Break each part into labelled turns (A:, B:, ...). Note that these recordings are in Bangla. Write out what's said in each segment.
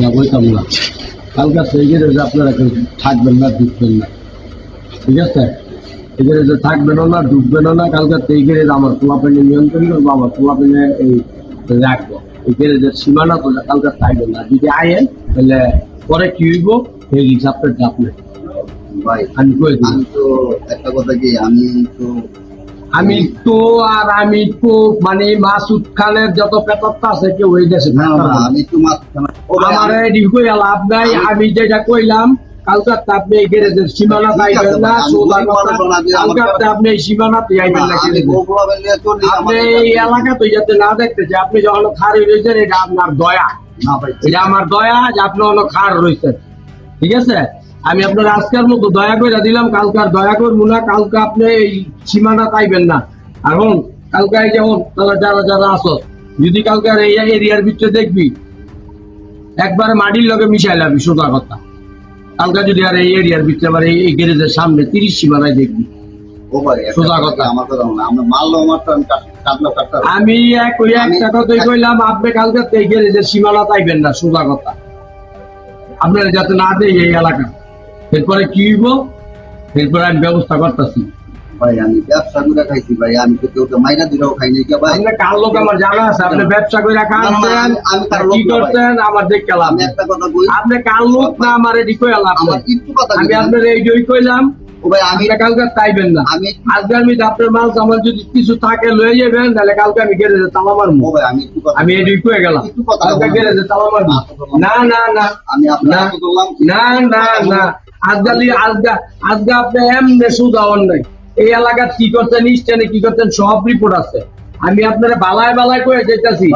A: না বইতাম না। কালকে সেই আপনারা কেউ থাকবেন না ঢুকবেন না। ঠিক আছে? এই থাকবেনও না ঢুকবেনও না কালকে গ্যারেজ আমার পোলাপেনে নিয়ন্ত্রণ করব আমার পোলাপেনে এই রাখব। এই গ্যারেজের সীমানা তো কালকে থাকবেন না। যদি আয়েন তাহলে পরে কি হইব? সেই হিসাবটা আপনি
B: ভাই
A: আমি কই
B: আমি তো একটা কথা কি আমি তো
A: আমি তো আর আমি তো মানে মাসুদ খানের যত পেতরটা আছে কেউ।
B: আমি তো ও ভাই,
A: আমার
B: আমি-
A: এডি কইয়া লাভ নাই আমি যেটা কইলাম কালকাতে আপনি এই গ্যারেজের সীমানা পাইবেন না কালকাতে আপনি এই সীমানাতে আইবেন না
B: আমি
A: গ্যারেজে।
B: বগুড়া বেলিয়ে চলি
A: আপনি এই এলাকা তো যাতে না দেখতে যে আপনি যখন খারি রয়েছেন এটা আপনার দয়া এটা আমার দয়া যে আপনি অনেক খার রয়েছেন ঠিক আছে আমি আপনার আজকের মতো দয়া করে দিলাম কালকে আর দয়া করব না কালকে আপনি এই সীমানা পাইবেন না। এখন কালকে যেমন তাহলে যারা যারা আসো যদি কালকে আর এই এরিয়ার ভিতরে দেখবি একবারে মাটির লগে মিশাই লাবি সোজা কথা। কালকে যদি আর এই এরিয়ার ভিতরে আবার এই গ্যারেজের সামনে তিরিশ সীমানায় দেখবি।
B: আমি
A: একটা কথাই কইলাম আপনি কালকে গ্যারেজের সীমানা পাইবেন না সোজা কথা। আপনারা যাতে না দেয় এই এলাকা। এরপরে কি হইব? এরপরে আমি ব্যবস্থা করতেছি।
B: ভাই আমি ব্যবসা করে খাইছি ভাই আমি তো কেউ মাইনা দিলেও খাইনি কে ভাই
A: আপনি কার লোক আমার জানা আছে? আপনি ব্যবসা করে খাচ্ছেন
B: আমি- কার লোক
A: কি
B: না ভাই।
A: করছেন? আমার দেখে লাভ
B: একটা কথা বই
A: আপনি কার লোক না আমার কইলাম
B: আমার একটু কথা
A: আমি আপনার এই কইলাম।
B: ও ভাই আমি
A: কালকে তাইবেন না।
B: আমি
A: আজকে আমি আপনার মাল আমার যদি কিছু থাকে লয়ে যাবেন তাহলে কালকে আমি গ্যারেজে তালা মারবো।
B: ভাই আমি
A: আমি এটি কয়ে গেলাম। কালকে
B: বলব।
A: তালা মারবো। না না না।
B: আমি আপনার।
A: না না না। আজকালি আজকা আজকে আপনি এমনি সুদা নাই এই এলাকার কি করছেন স্টেনে কি করছেন সব রিপোর্ট আছে। আমি আপনারা বালায় বালায় করে যেতেছি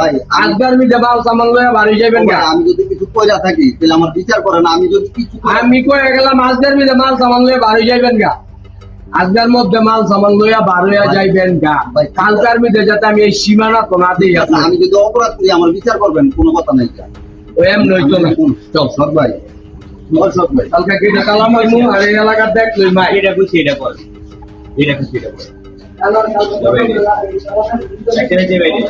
A: আজকাল আমি দেবাল সামান লয়ে বাড়ি যাবেন
B: ভাই, আমি যদি কিছু কইরা থাকি তাহলে আমার বিচার করেন আমি যদি কিছু
A: আমি কয়ে গেলাম আজকের মিলে মাল সামান লয়ে বাড়ি যাইবেন গা আজকের মধ্যে মাল সামান লইয়া বার হইয়া যাইবেন গা
B: ভাই,
A: কালকার মিলে যাতে আমি এই সীমানা তো না দিই
B: আচ্ছা, আমি যদি অপরাধ করি আমার বিচার করবেন কোনো কথা নাই
A: এম নইতো না। চল।
B: সব ভাই।
A: কালকে কেটে কালাম মারমু আর এই এলাকার দেখ লই মা
C: এটা বুঝছি এটা কর এটা কর এখানে যে বাইরে.